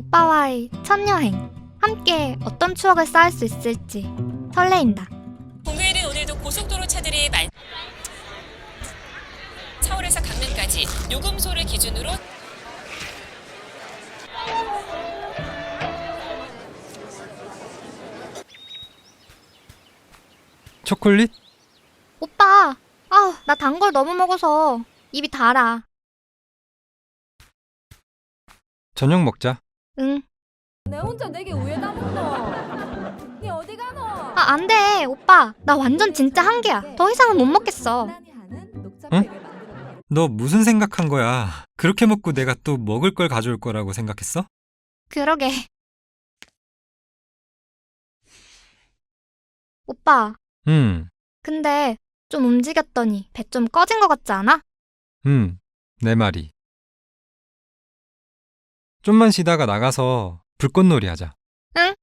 오빠와의 첫 여행. 함께 어떤 추억을 쌓을 수 있을지 설레인다. 공휴일은 오늘도 고속도로 차들이 많. 서울에서 강릉까지 요금소를 기준으로 초콜릿? 오빠, 아, 나 단 걸 너무 먹어서 입이 달아. 저녁 먹자. 응. 내 혼자 내게 우에다 먹노. 니 어디 가노? 아, 안 돼, 오빠. 나 완전 진짜 한계야. 더 이상은 못 먹겠어. 응? 너 무슨 생각한 거야? 그렇게 먹고 내가 또 먹을 걸 가져올 거라고 생각했어? 그러게. 오빠, 음, 근데 좀 움직였더니 배 좀 꺼진 것 같지 않아? 음, 내 말이. 좀만 쉬다가 나가서 불꽃놀이 하자. 응.